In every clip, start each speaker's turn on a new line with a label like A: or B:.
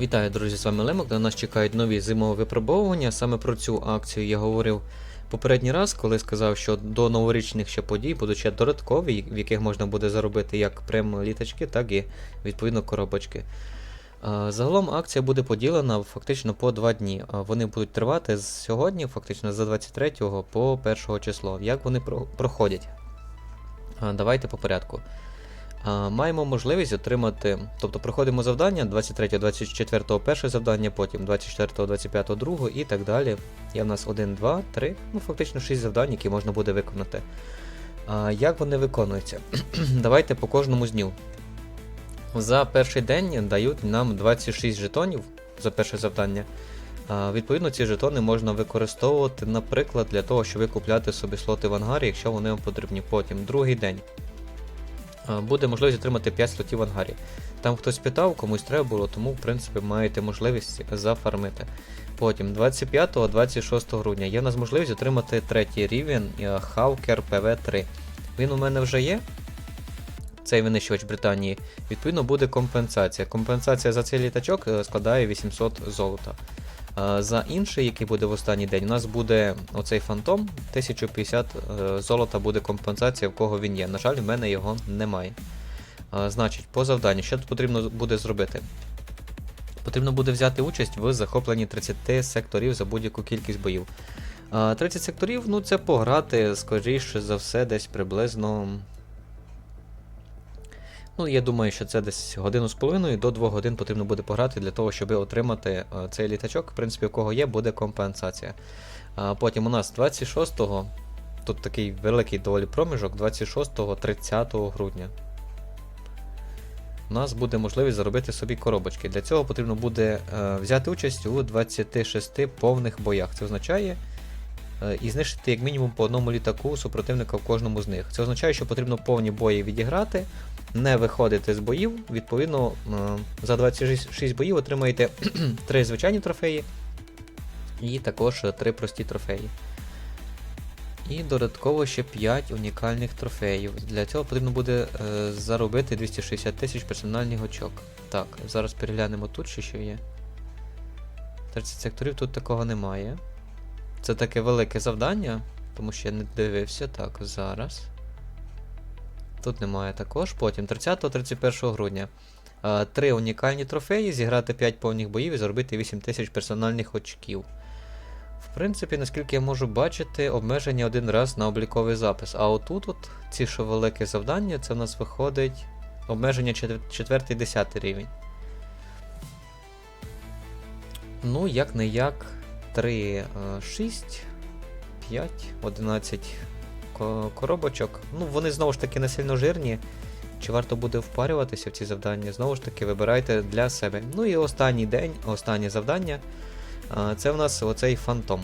A: Вітаю, друзі, з вами Лемок. На нас чекають нові зимові випробовування. Саме про цю акцію я говорив попередній раз, коли сказав, що до новорічних ще подій будуть ще додаткові, в яких можна буде заробити як прем літачки, так і відповідно коробочки. Загалом акція буде поділена фактично по два дні. Вони будуть тривати з сьогодні, фактично з 23 по 1 число. Як вони проходять? Давайте по порядку. Маємо можливість отримати, тобто проходимо завдання 23, 24 перше завдання, потім 24, 25 друге і так далі. Є в нас 1, 2, 3, ну фактично 6 завдань, які можна буде виконати. А, Як вони виконуються? Давайте по кожному з днів. За перший день дають нам 26 жетонів за перше завдання. А, Відповідно, ці жетони можна використовувати, наприклад, для того, щоб купляти собі слоти в ангарі, якщо вони вам потрібні. Потім другий день. А, Буде можливість отримати 5 слотів в ангарі. Там хтось питав, комусь треба було, тому в принципі маєте можливість зафармити. Потім 25-26 грудня є в нас можливість отримати третій рівень е, Hawker PV3. Він у мене вже є. Цей винищувач Британії. Відповідно, буде компенсація. Компенсація за цей літачок е, складає 800 золота. За інший, який буде в останній день, у нас буде оцей фантом, 1050 е, золота буде компенсація, в кого він є. На жаль, в мене його немає. Значить, по завданню, що тут потрібно буде зробити? Потрібно буде взяти участь в захопленні 30 секторів за будь-яку кількість боїв. 30 секторів, ну це пограти, скоріше за все, десь приблизно. Ну, я думаю, що це десь годину з половиною до 2 годин потрібно буде пограти для того, щоб отримати е, цей літачок. В принципі, у кого є, буде компенсація. А потім у нас 26-го, тут такий великий доволі проміжок, 26-30 грудня. У нас буде можливість заробити собі коробочки. Для цього потрібно буде е, взяти участь у 26 повних боях. Це означає і знищити як мінімум по одному літаку супротивника в кожному з них. Це означає, що потрібно повні бої відіграти, не виходити з боїв. Відповідно, е, за 26 боїв отримаєте 3 звичайні трофеї і також 3 прості трофеї. І додатково ще 5 унікальних трофеїв. Для цього потрібно буде е, заробити 260 тисяч персональних очок. Так, зараз переглянемо тут, що ще є. 30 секторів тут такого немає. Це таке велике завдання, тому що я не дивився. Так, зараз. Тут немає також. Потім 30-31 грудня. Е, Три унікальні трофеї, зіграти 5 повних боїв і заробити 8 тисяч персональних очків. В принципі, наскільки я можу бачити, обмеження один раз на обліковий запис. А отут, от, ці що велике завдання, це в нас виходить обмеження 4-10 рівень. Ну, як не як, 3, 6, 5, 11 коробочок. Ну, вони знову ж таки не сильно жирні. Чи варто буде впарюватися в ці завдання? Знову ж таки, вибирайте для себе. Ну і останній день, останнє завдання. Це в нас оцей фантом.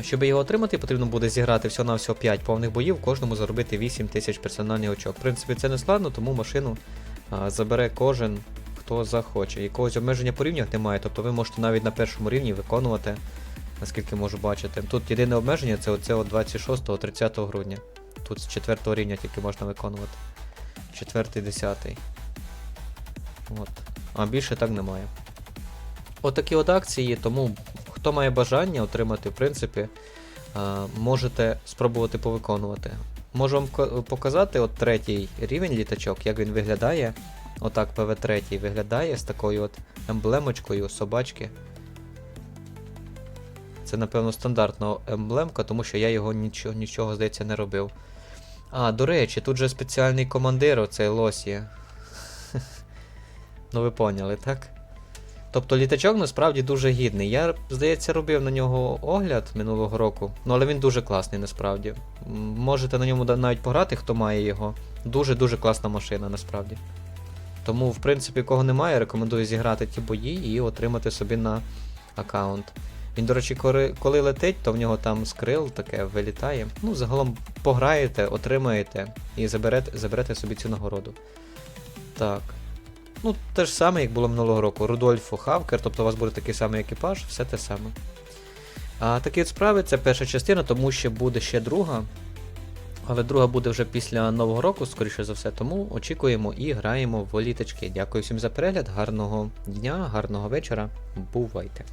A: Щоб його отримати, потрібно буде зіграти всього-навсього 5 повних боїв, кожному заробити 8 тисяч персональних очок. В принципі, це не складно, тому машину забере кожен, хто захоче. Якогось обмеження по рівнях немає, тобто ви можете навіть на першому рівні виконувати, наскільки можу бачити. Тут єдине обмеження це оце 26-30 грудня. Тут з 4 рівня тільки можна виконувати. 4-10. От. А більше так немає. Отакі от акції, тому хто має бажання отримати, в принципі, можете спробувати повиконувати. Можу вам показати от третій рівень літачок, як він виглядає. Отак ПВ3 виглядає з такою от емблемочкою собачки. Це, напевно, стандартна емблемка, тому що я його нічого, нічого здається, не робив. А, до речі, тут же спеціальний командир, оцей Лосі. ну ви поняли, так? Тобто літачок насправді дуже гідний. Я, здається, робив на нього огляд минулого року, ну але він дуже класний насправді. Можете на ньому навіть пограти, хто має його. Дуже-дуже класна машина насправді. Тому, в принципі, кого немає, рекомендую зіграти ті бої і отримати собі на аккаунт. Він, до речі, коли, коли летить, то в нього там скрил таке вилітає. Ну, загалом пограєте, отримаєте і заберете, заберете собі цю нагороду. Так. Ну, те ж саме, як було минулого року. Рудольфо Хавкер, тобто у вас буде такий самий екіпаж, все те саме. А такі от справи це перша частина, тому що буде ще друга. Але друга буде вже після нового року, скоріше за все, тому очікуємо і граємо в літочки. Дякую всім за перегляд, гарного дня, гарного вечора. Бувайте!